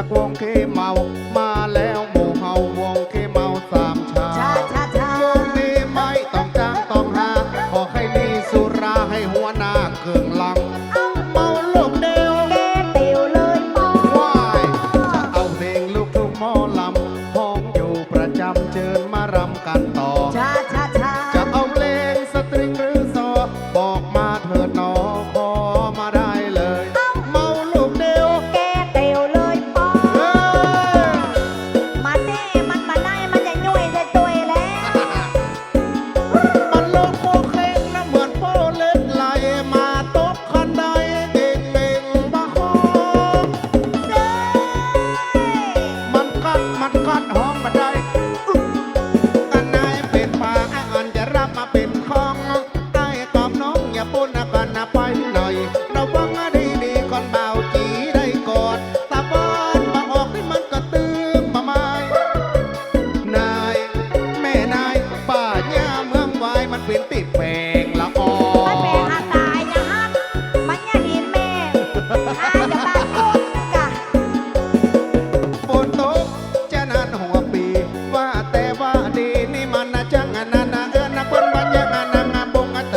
ากวงเคมเมา มาแล้วหมู่เฮาวงเคมเมาสามชาชาชาชาวงนี้ไม่ต้องจ้างต้องหา ขอให้มีสุราให้หัวหน้าเกืองลัง เมาลูเดีแกเตียเลยปอวายจเอาเพลงลูกมอลำห้องอยู่ประจำเชิญมารำกัน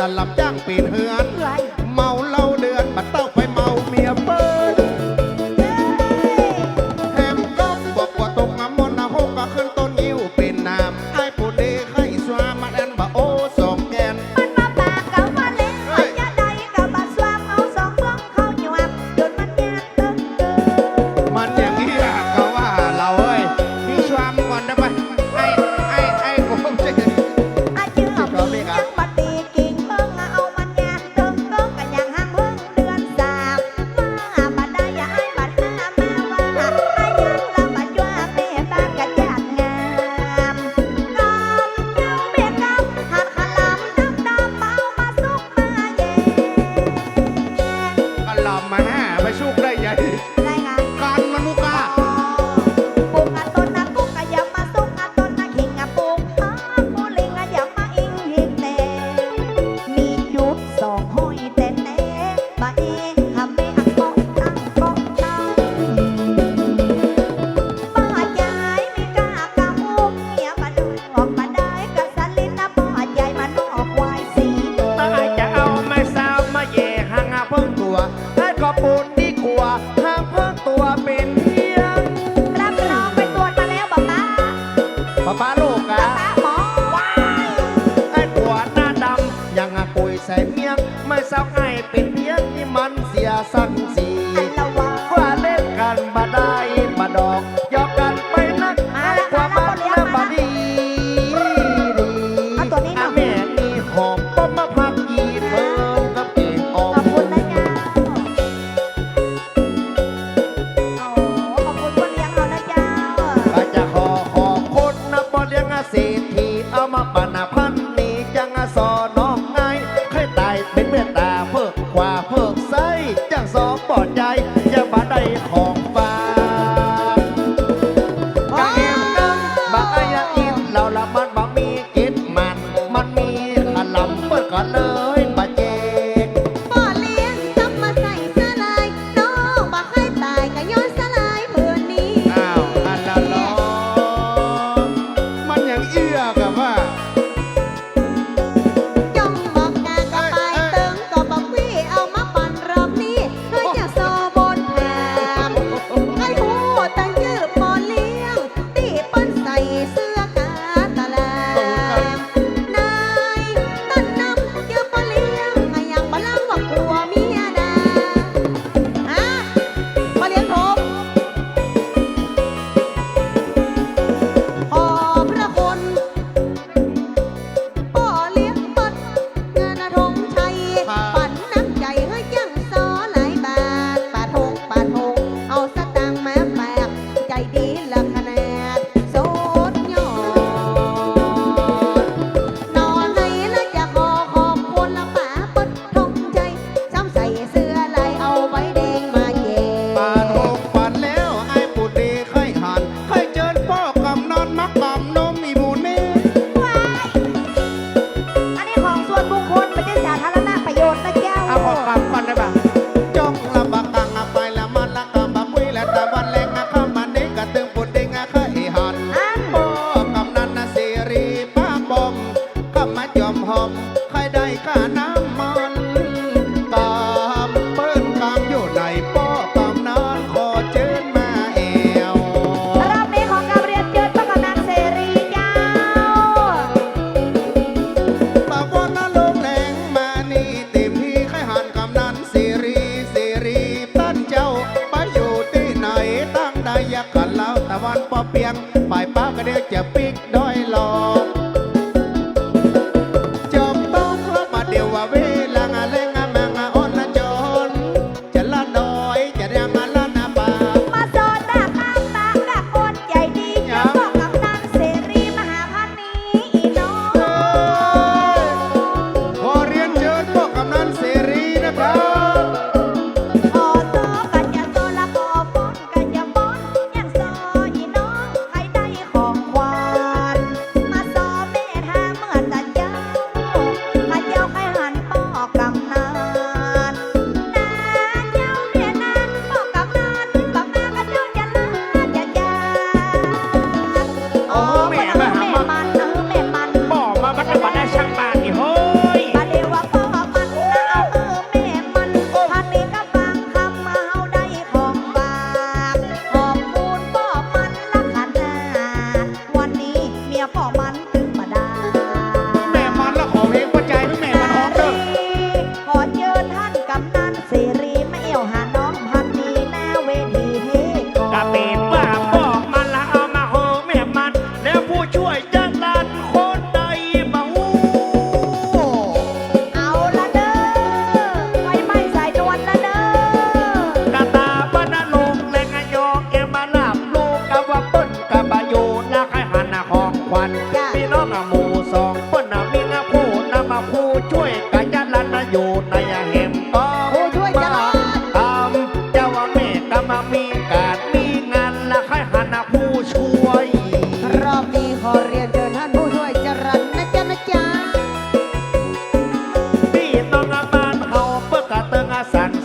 la ก็ปูนดีกว่า saw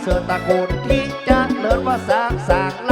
เสือตะโกนที่จัดเลิศว่าสางสาง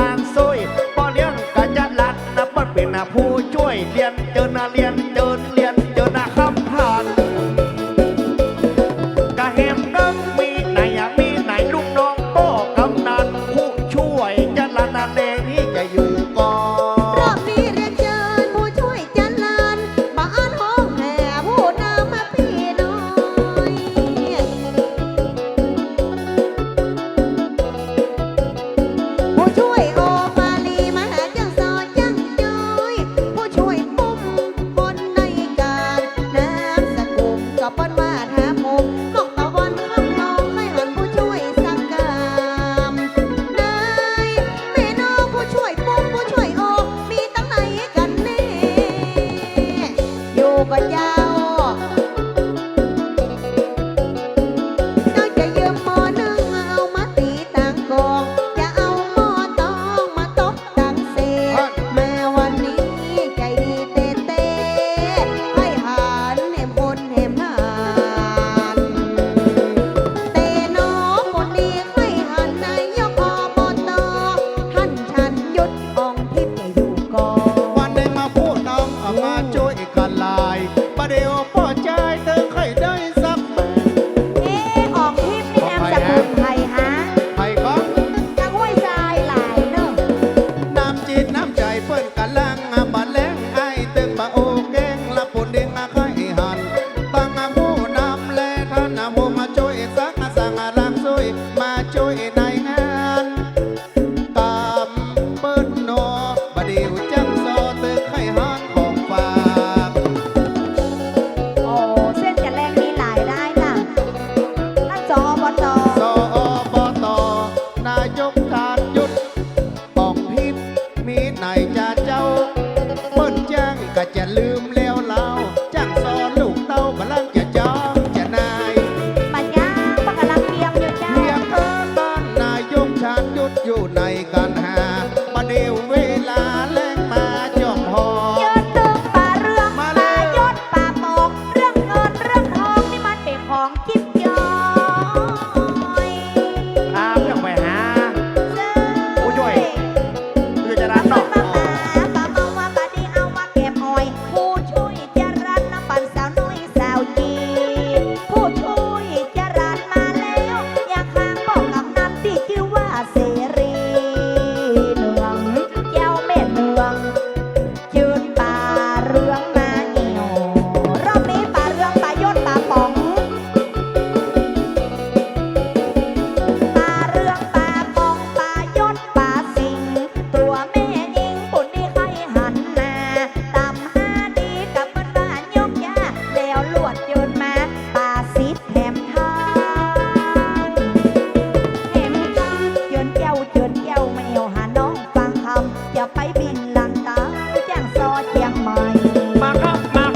kapan